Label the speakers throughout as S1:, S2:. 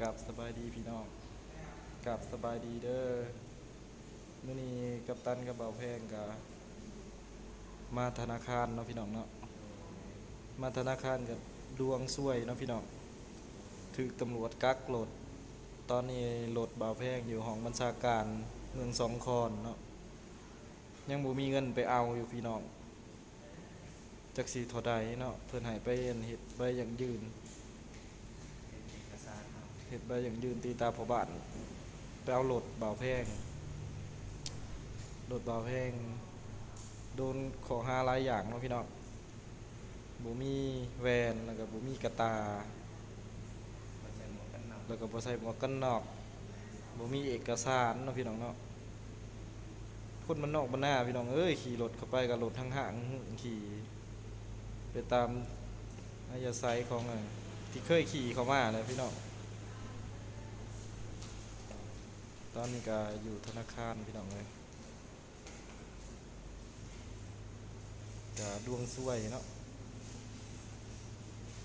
S1: กับสบายดีพี่น้องกับสบายดีเด้อมื้อนี้กัปตันกับเบาแพงกับมาธนาคารเนาะพี่น้องเนาะมาธนาคารกับดวงซวยเนาะพี่น้องถูกตำรวจกักรถตอนนี้รถเบาแพงอยู่ห้องบัญชาการเมืองสองคอนเนาะยังบ่มีเงินไปเอาอยู่พี่น้องจักสีเท่าใดเนาะเพิ่นให้ไปเฮ็ดใบอย่างยืน
S2: เอกสารครับ
S1: เห็ดใบอย่างยืนตีตาพอบานไปเอาโหลดเบาแพงโหลดเบาแพงโดนขอหาหลายอย่างเนาะพี่น้องบุมีแวนแล้วก็บุมีกระตา แล้วก็บ่ใส่หมวกกันนอกบุมีเอกสารเนาะพี่น้องเนาะคนมันนอกมันหน้าพี่น้องเอ้ยขี่รถเข้าไปกับรถทั้งห่างขี่ไปตามอายาไซของอที่เคยขี่เข้ามาเลยพี่น้อง ตอนนี้ก็อยู่ธนาคารพี่น้องเลยจะดวงซวยเนาะ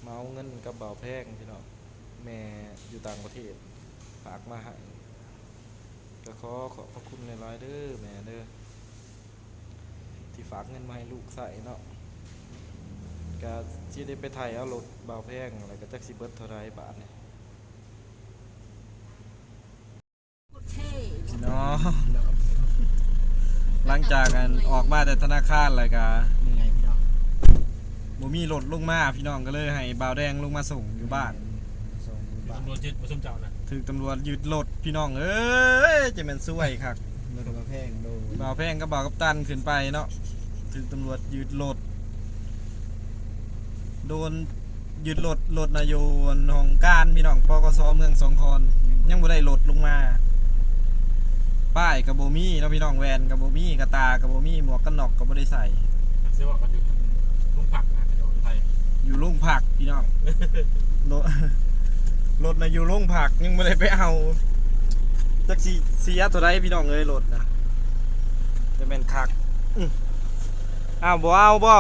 S1: เมาเงินกับเบาแพงพี่น้องแม่อยู่ต่างประเทศฝากมาให้ก็ขอขอบพระคุณในร้ายๆเด้อแม่เด้อที่ฝากเงินมาให้ลูกใส่เนาะก็ที่ได้ไปไทยเอารถเบาแพงอะไรก็จักสิเบิร์ดเท่าไรบาทเนี่ย
S3: เท่
S1: พี่น้อง หลังจากกันออกมาแต่ธนาคารอะไรกะ
S2: ยังไงพี่น้อง
S1: บ่มีรถลงมาพี่น้องก็เลยให้บ่าวแดงลงมาส่งอยู่บ้าน
S2: ส่งอยู่บ้าน
S4: ตำรวจยึดมาส้มเจ้านะ
S1: ถึงตำรวจยึดรถพี่น้องเอ้ยจะแม่นซวยคัก
S2: รถมาแพงดู
S1: บ่าวแพงกับบ่าวกัปตันขึ้นไปเนาะถึงตำรวจยึดรถโดนยึดรถรถนายโยนของการพี่น้องปกสเมืองสองคอนยังบ่ได้รถลงมา ป้ายกับโบมี่เนาะพี่น้องแวนกับโบมี่กระตากับโบมี่หมวกกันน็อกกับบ่ได้ใส่
S4: เสื้อว่าก็อยู่ลุงผักนะเดี๋ยวไทย
S1: อยู่โรงผักพี่น้องรถรถนะอยู่โรงผักยังไม่ได้ไปเอาจักสีเสียเท่าไรพี่น้องเอ้ยรถนะจะเป็นคักอื้ออ้าวบ่เอาบ่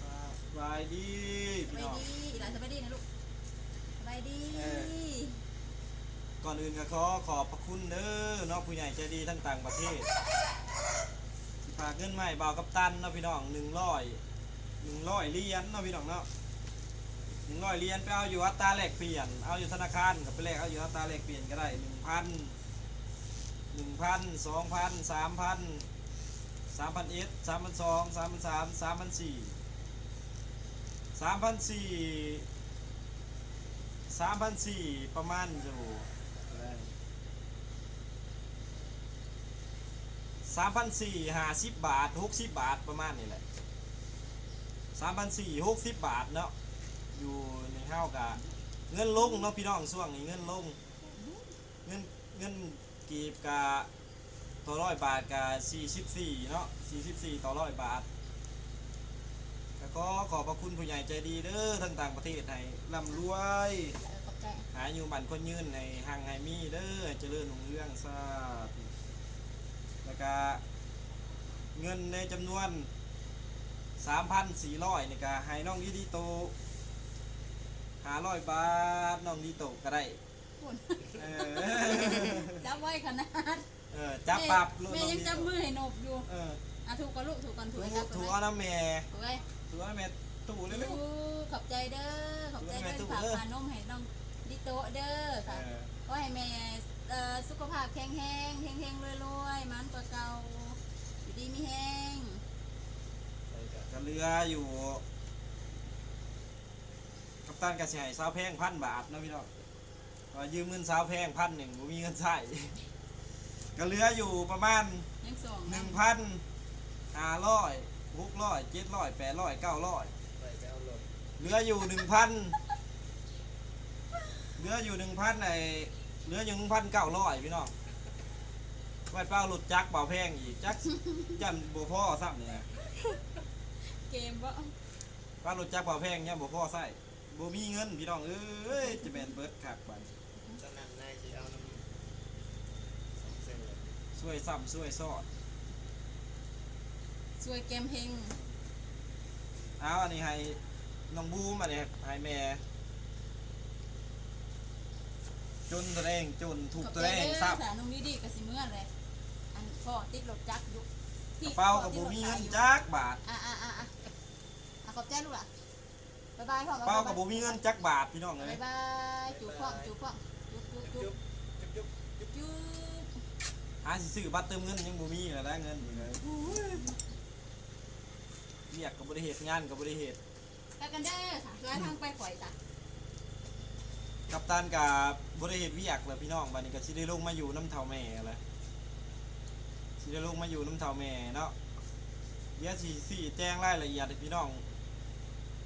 S1: สบายดี
S3: ส
S1: พี่
S3: บาย
S1: น้อง
S3: ดีหลานสบายดีนะลูกสบายดี
S1: เออ ก่อนอื่นก็ขอขอบพระ คุณเด้อเนาะผู้ใหญ่ใจดีทั้งต่างประเทศฝากเงินใหม่บ่าวกับตันเนาะพี่น้องหนึ่งร้อยหนึ่งร้อยเหรียญเนาะพี่น้องเนาะหนึ่งร้อยเหรียญไปเอาอยู่อัตราแลกเปลี่ยน เอาอยู่ธนาคารกับไปแลกเอาอยู่อัตราแลกเปลี่ยนก็ได้หนึ่งพันหนึ่งพันสองพันสามพันสามพันเอสสามพันสองสามพันสามสามพันสี่สามพันสี่สามพันสี่ประมาณอยู่ สามพันสี่ห้าสิบบาทหกสิบบาทประมาณนี้แหละสามพันสี่หกสิบบาทเนาะอยู่ในห้าวกะเงินลงเนาะพี่น้องช่วงนี้เงินลงเงินเงินกีบกะต่อร้อยบาทกะสี่สิบสี่เนาะสี่สิบสี่ต่อร้อยบาทแล้วก็ขอบพระคุณผู้ใหญ่ใจดีเด้อทั้งต่างประเทศให้ร่ำรวย
S3: เออขอบใจ
S1: หาอยู่บันคนยืนในห่างไฮมีเด้อเจริญรุ่งเรื่องซาธุ แล้วก็เงินในจำนวน 3,400นี่ก็ให้น้องดีดีโต500บาทน้องดีโตก็ได้
S3: คุณ
S1: เออ
S3: จับไว้ขนาด
S1: เออจับปรับ
S3: แม่ยังจับมือให้นบอยู่
S1: เออ
S3: อะถูกก่อนลูกถูกก่อนถู
S1: ถู
S3: ก
S1: ก
S3: ไอ้ครับ
S1: ถู
S3: ถู
S1: ก
S3: ก
S1: เอาน้ำแม่
S3: ถูกไอ้
S1: ถูกเอาน้ำแม่ตู่เร็ว
S3: ขอบใจเด้อขอบใจ
S1: ถูกไว้
S3: เด้อ
S1: ถูก
S3: ฝาก
S1: เด้อ
S3: พานมให้น้องดิโตะเด้อ
S1: ๆเอ
S3: ค่ะ
S1: อ
S3: ก็ให้แม่เอ่อ สุขภาพแข็งแรงแข็งแรงรวยๆมันกว่าเก่าอยู่ดีมีแห้ง
S1: ก็เหลืออยู่ กัปตันกระเสียสาวแพงพันบาทเนาะพี่น้องก็ยืมเงินสาวแพงพันหนึ่งบ่มีเงินใช้ก็เหลืออยู่ประมาณ
S3: ยังสอง
S1: หนึ่ง
S3: นำ
S1: พันห้าร้อยหกร้อยเจ็ดร้อยแปดร้อยเก้าร้อย
S2: ไปไปเอารถ
S1: เหลืออยู่หนึ่งพันเหลืออยู่หนึ่งพันไอ เหลืออยู่หนึ่งพันเก้าร้อยพี่น้องไว้เป้าหลุดจักเป่าแพงอีกจักยันบัวพ่อซ้ำเนี่ย
S3: เกมบ่
S1: ป้าหลุดจักเป่าแพงเนี่ยบัวพ่อใส่บัมีเงินพี่น้องเอ้ยจะเป็นเบิร์ดขักบัน
S2: ตอนนั้นนายจะเอาน้ำสองเส้นเลย
S1: ช่วยซ้ำช่วยซอด
S3: สวยเกมเฮง
S1: เอาอันนี้ให้น้องบูมอันนี้ให้แม่ จนตัวเองจนถูกตัวเองซับ
S3: สานุ่งดีๆกับสิเมื่อเลยอันพ่อติดรถจักรอยู่
S1: กระเป๋ากับบูมีเงินจักบาท
S3: อะอะอะอะอะขอบใจลูกล่ะบ๊ายบายพ่อก
S1: ระเป๋ากับบูมีเงินจักบาทพี่น้องเล
S3: บ๊ายยบายจูบพ่อจูบพ่อจูบจูบจู
S2: จุ๊
S3: บบ
S2: จุ๊บจุ๊บ
S3: จูบ
S1: หาสิซื้อบัตรเติมเงินยังบูมีเลยได้เงินอยู่เลยเรียกกับบริเหตุงานกับบริเหตุ
S3: ไปกันเด้อสามร้อยทางไปข่อยจ้ะ
S1: กับตันกับบริเหตุวิยากเลยพี่น้องบัดนี้ก็สิได้ลงมาอยู่น้ำเท่าแม่เลยสิได้ลงมาอยู่น้ำเท่าแม่เนาะเดี๋ยวสิสิแจ้งรายละเอียดให้พี่น้อง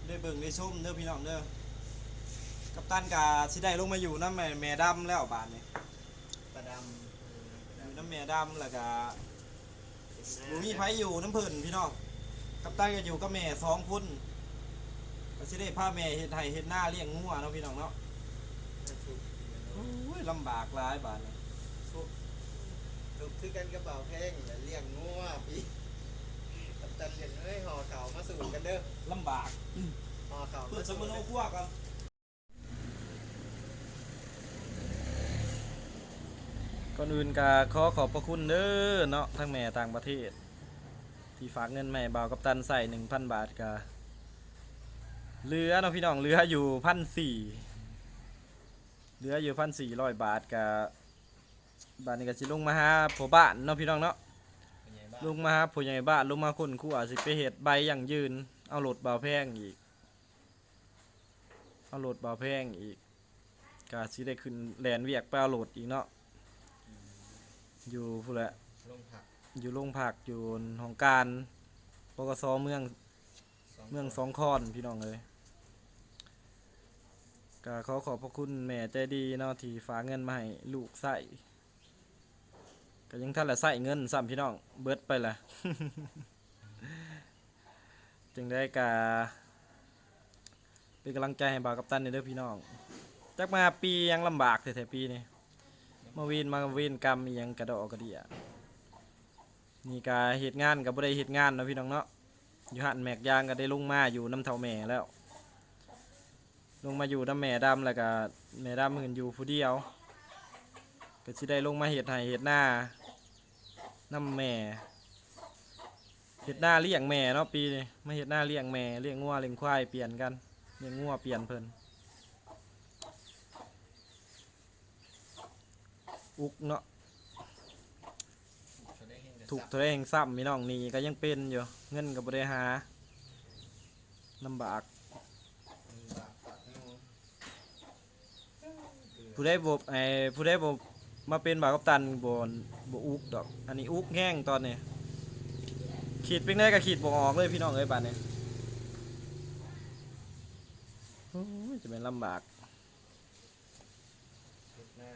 S1: ได้เบิ่งได้ชมเด้อพี่น้องเด้อกับตันกาสิได้ลงมาอยู่น้ำแม่แม่ดำแล้วบาดนี้
S2: ประด
S1: อยู่น้ำแม่ดำแล้วก็ำบ่มีไผอยู่น้ำเพิ่นพี่น้องกับตันก็อยู่กับแม่สองคนก็สิได้พาแม่เฮ็ดไห้เฮ็ดหน้าเลี้ยงงัวเนาะพี่น้องเนาะ โอ้ยลำบากหลายบาดนี้
S2: ถูกคือกันกระเป๋าแพงแต่เลี้ยงงัวพี่กับตันเลี้ยงเอ้ยห่อเขาวมาสู่กันเด้อ
S1: ลำบาก
S2: ห่อเขาว
S1: เปิ
S2: มา
S1: ดส
S2: สู่
S1: มุน
S2: กัน
S1: โอคั่วก่อนก่อนอื่นก็ขอขอบพระคุณเด้อเนาะทั้งแม่ต่างประเทศ ที่ฝากเงินแม่บ่าวกับตันใส่หนึ่งพันบาทกะเหลือเนาะพี่น้องเหลืออยู่พันสี่ เหลืออยู่พันสี่ร้อยบาทกะบาทนี้ก็สิลงมาหาผัวบ้านเนาะพี่น้องเนาะ
S2: เป็นไงบ้าง
S1: ลงมาหาผู้ใหญ่บ้านลงมาคนคู่อาจสิไปเหตุใบอย่างยืน เอารถเบาแพงอีก เอารถเบาแพงอีกกาสิได้ขึ้นแลนเวียกไปเอารถอีกเนาะอยู่พู้นแหละ
S2: ลงผัก
S1: อยู่โรงพักอยู่ห้องการปกสเมืองเมืองสองคอนพี่น้องเลย ก็ขอขอบพระคุณแม่ใจดีเนาะที่ฝากเงินมาให้ลูกใส่ก็ยังท่านละใส่เงินซ้ำพี่น้องเบิดไปละจึงได้กาเป็นกำลังใจให้บ่าวกับตันในเด้อพี่น้องจักมาปียังลำบากแท้ๆปีนี้มาวีนมาเวนกรรมยังกระดอกกระเดียนี่กาเหตุงานกับบ่ได้เหตุงานเนาะพี่น้องเนาะอยู่หันแมกยางก็ได้ลงมาอยู่น้ำเท่าแม่แล้ว ลงมาอยู่น้ำแม่ดำแล้วก็แม่ดำหืนอยู่ผู้เดียวก็สิได้ลงมาเห็ดไห้เห็ดหน้าน้ำแม่เห็ดหน้าเลี้ยงแม่เนาะปีนี้มาเห็ดหน้าเลี้ยงแม่เลี้ยงงัวเลี้ยงควายเปลี่ยนกันเลี้ยงงัวเปลี่ยนเพิ่นอุกเนาะ
S2: จะได้เห็นแต่
S1: ถูก
S2: สับ
S1: ตัวเองซ้ำมีน้องนี่ก็ยังเป็นอยู่เงินก็บ่ได้หาลำบาก
S2: อืมบาปปากงู
S1: ผู้ได้บ่ไอ้ผู้ได้บ่มาเป็นบ่าวกัปตันบ่บ่อุกดอก อันนี้อุกแห้งตอนนี้ขีดเป็นได้ก็ขีดบ่ออกเลยพี่น้องเอ้ยบาดนี้โอ้ยจะเป็นลำบาก
S2: เห็ดหน้า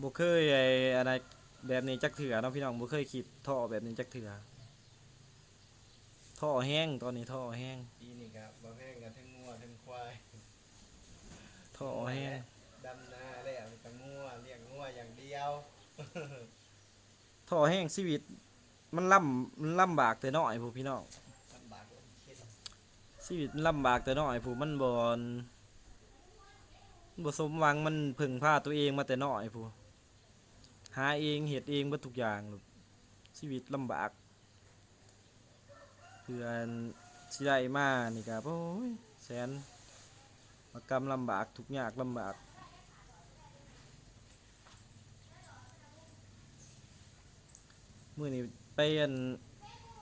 S1: บ่เคยไอ้อะไรแบบนี้จักเถื่อเนาะพี่น้องบ่เคยขีดท่อแบบนี้จักเถื่อท่อแห้งตอนนี้ท่อแห้ง
S2: ปีนี่ครับบ่แห้งกันทั้งงัวทั้งควาย
S1: ท่อแห้ง
S2: ดำนาแล้วมีแต่งัวเลี้ยงงัวอย่างเดียว
S1: ท่อแห้งชีวิต มันลำมันลำบากแต่น้อยผู้พี่น้อง
S2: ลำบากเลยเข็น
S1: ชีวิตมันลำบากแต่น้อยผู้มันบอนบ่สมหวังมันพึ่งพาตัวเองมาแต่น้อยผู้หาเองเฮ็ดเองเบิดทุกอย่างลูกชีวิตลำบากเพื่อนสิได้มานี่ก็โอ้ยแสนมากรรมลำบากทุกยากลำบาก มื้อนี้ไปอัน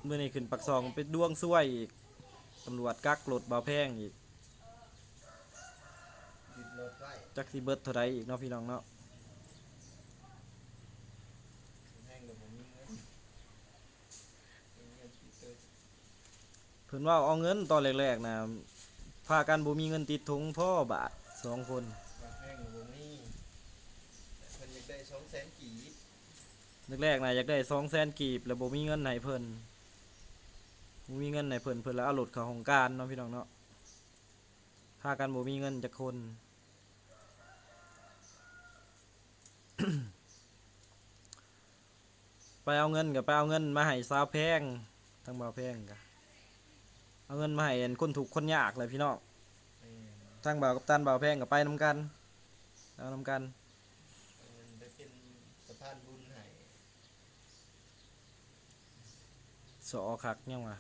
S1: มื้อนี้ขึ้นปักซองไปดวงซวยอีกตำรวจกักรถบ่าแพงอีกจักสิเบิร์ดเท่าใดอีกเนาะพี่น้องเนาะ
S2: เงินมีเงินติดว
S1: เพิ่นว่าเอาเงินตอนแรกๆนะพากันบ่มีเงินติดถุงพ่อบาทสองคน
S2: บ่แห้งกับผมมีเพิ่นอยากได้สองแสนกีบ
S1: แรกๆนะอยากได้200,000กีบแล้วบ่มีเงินให้เพิ่นบ่มีเงินให้เพิ่นเพิ่นแล้วเอารถเข้าโครงการเนาะพี่น้องเนาะพากันบ่มีเงินจักคนไปเอาเงินก็ไปเอาเงินมาให้สาวแพงทั้งบ่าวแพงก็เอาเงินมาให้อันคนถูกข์คนยากเลยพี่น้อง
S2: แม่น
S1: ทางบ่าวกับตันบ่าวแพงก็ไปนํกันเอานํกัน
S2: เอาเงินไปเป็นสะพานบุญให้
S1: สอคักยังวะ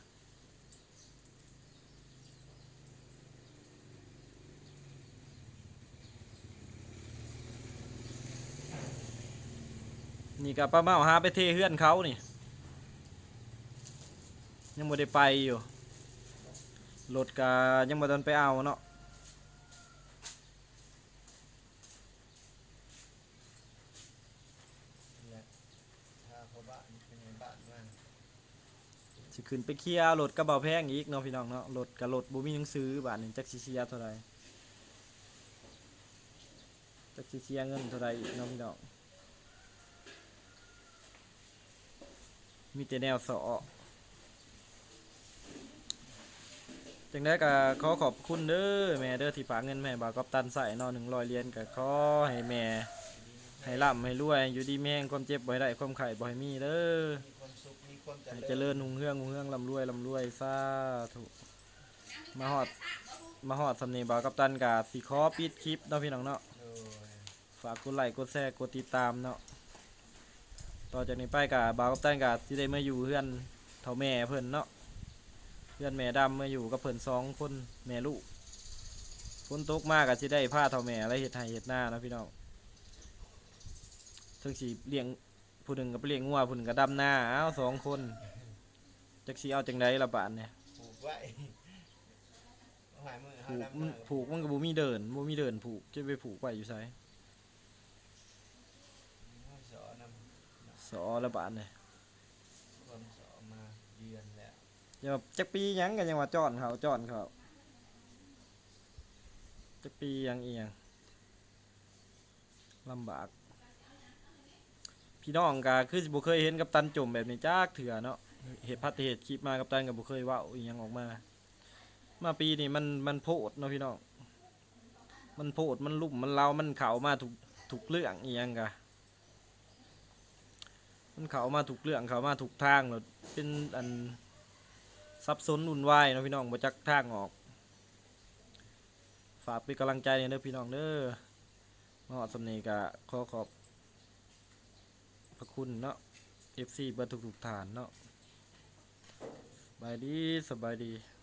S1: นี่กับป้าเมาหาไปเทเฮือนเขานี่ ยังไม่ได้ไปอยู่รถกายังไม่ทันไปเอาเนาะ
S2: ถ้าพ่อบ้านเป็นไงบ้านมา
S1: สิ ขึ้นไปเคลียร์รถกระเบาแพงอีกเนาะพี่น้องเนาะรถกับรถบ่มีหนังสือบาทนี่งจักสิเสียเท่าไรจักสิเสียเงินเท่าไรอีกเนาะพี่น้องมีแต่แนวสอจังได้ก็ขอขอบคุณเด้อแม่เด้อที่ฝากเงินแม่บากับตันใส่เนาะ100เรียญก็ขอให้แม่ให้ร่ำให้รวยอยู่ดีแม่งความเจ็บบ่ให้ได้ความไข้บ่ให้มีเด้อ
S2: เจ
S1: ให้
S2: ริญ
S1: เจริญหุ่งเฮืองหุ่งเฮืองลำรวยลำรวยสาธุมาฮอดมาฮอดสำเนียงบ่าวกับตันกาสิขอปิดคลิปเนาะพี่น้องเนาะ
S2: โดย
S1: ฝากกดไลค์กดแชร์กดติดตามเนาะต่อจากนี้ไปกาบ่าวกับตันกาสิได้มาอยู่เฮือนเฒ่าแม่เพิ่นเนาะเฮือนแม่ดำมาอยู่กับเพิ่นสองคนแม่ลูกฝนตกมากก็สิได้พาเฒ่าแม่อะไรเฮ็ดไร่เฮ็ดนาเนาะพี่น้องถึงสิเลี้ยงผู้หนึ่งก็ไปเลี้ยงงัวผู้หนึ่งก็ดำนาเอ้าวสองคน จักสิเอาจังไดละบาดเนี่ย
S2: ผูกไว้เอาหายมือ
S1: ผู
S2: หากดำ
S1: มัน
S2: มือ
S1: ผูกมันก็บ่มีเดินบ่มีเดินผูกจะไปผูกไว้อยู่ไส
S2: เอาสอนำ
S1: สอละบาดเนี่ย
S2: ความสอมาเยือนแล้ว
S1: อย่าแบบจักปีหยังก็ยังว่าจ้อนเขาจ้อนเขาจักปีหยังอีหยังลำบาก พี่น้องก็คือสิบ่เคยเห็นกับตันจมแบบนี้จักเถื่อเนาะ เหตุพัดเหตุคลิปมากับตันก็บ่เคยว้าอีหยังออกมา มาปีนี้มันมันโพดเนาะพี่น้องมันโพดมันลุ่มมันเล่ามันเข้ามาถูกถูกเรื่องอีหยังกะมันเขามาถูกเรื่องเขามาถูกทางแล้วเป็นอันซับซ้อนวุ่นวายเนาะพี่น้องมาจักทางออก ฝากเป็นกำลังใจเด้อพี่น้องเด้อมาหอดสำเนีกะขอขอบพระคุณเนาะ FC เบอร์ทุกๆฐานเนาะ บายดีสบายดี